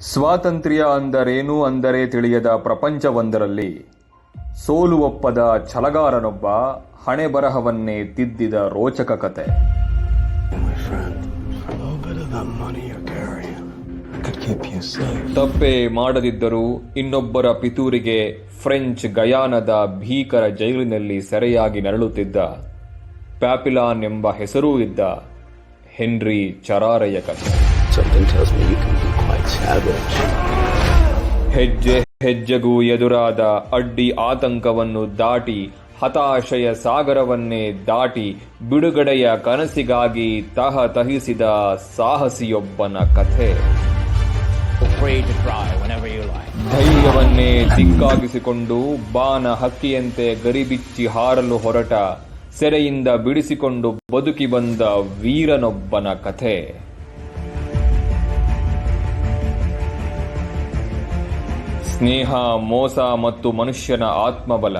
ಸ್ವಾತಂತ್ರ್ಯ ಅಂದರೇನು ಅಂದರೆ ತಿಳಿಯದ ಪ್ರಪಂಚವೊಂದರಲ್ಲಿ ಸೋಲು ಒಪ್ಪದ ಛಲಗಾರನೊಬ್ಬ ಹಣೆ ಬರಹವನ್ನೇ ತಿದ್ದಿದ ರೋಚಕ ಕತೆ. ತಪ್ಪೆ ಮಾಡದಿದ್ದರೂ ಇನ್ನೊಬ್ಬರ ಪಿತೂರಿಗೆ ಫ್ರೆಂಚ್ ಗಯಾನದ ಭೀಕರ ಜೈಲಿನಲ್ಲಿ ಸೆರೆಯಾಗಿ ನರಳುತ್ತಿದ್ದ ಪ್ಯಾಪಿಲಾನ್ ಎಂಬ ಹೆಸರೂ ಇದ್ದ ಹೆನ್ರಿ ಚರಾರೆಯ ಕಥೆ Something tells me you can be quite savage. ಹೆಜ್ಜೆ ಹೆಜ್ಜೆಗೂ ಎದುರಾದ ಅಡ್ಡಿ ಆತಂಕವನ್ನು ದಾಟಿ ಹತಾಶಯ ಸಾಗರವನ್ನೇ ದಾಟಿ ಬಿಡುಗಡೆಯ ಕನಸಿಗಾಗಿ ತಹ ತಹಿಸಿದ ಸಾಹಸಿಯೊಬ್ಬನ ಕಥೆ free to try whenever you like. ಧೈರ್ಯವನ್ನೇ ದಿಕ್ಕಾಗಿಸಿಕೊಂಡು ಬಾನ ಹಕ್ಕಿಯಂತೆ ಗರಿಬಿಚ್ಚಿ ಹಾರಲು ಹೊರಟ ಸೆರೆಯಿಂದ ಬಿಡಿಸಿಕೊಂಡು ಬದುಕಿ ಬಂದ ವೀರನೊಬ್ಬನ ಕಥೆ ಸ್ನೇಹ, ಮೋಸ ಮತ್ತು ಮನುಷ್ಯನ ಆತ್ಮಬಲ.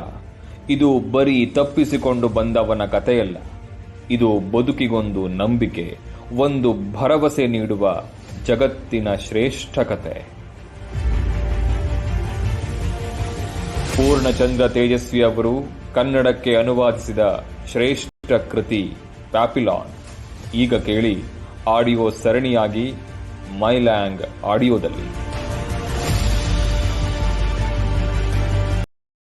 ಇದು ಬರೀ ತಪ್ಪಿಸಿಕೊಂಡು ಬಂದವನ ಕಥೆಯಲ್ಲ. ಇದು ಬದುಕಿಗೊಂದು ನಂಬಿಕೆ, ಒಂದು ಭರವಸೆ ನೀಡುವ ಜಗತ್ತಿನ ಶ್ರೇಷ್ಠ ಕತೆ ಪೂರ್ಣಚಂದ್ರ ತೇಜಸ್ವಿ ಅವರು ಕನ್ನಡಕ್ಕೆ ಅನುವಾದಿಸಿದ ಶ್ರೇಷ್ಠ ಕೃತಿ, ಪ್ಯಾಪಿಲಾನ್. ಈಗ ಕೇಳಿ, ಆಡಿಯೋ ಸರಣಿಯಾಗಿ, ಮೈಲ್ಯಾಂಗ್ ಆಡಿಯೋದಲ್ಲಿ.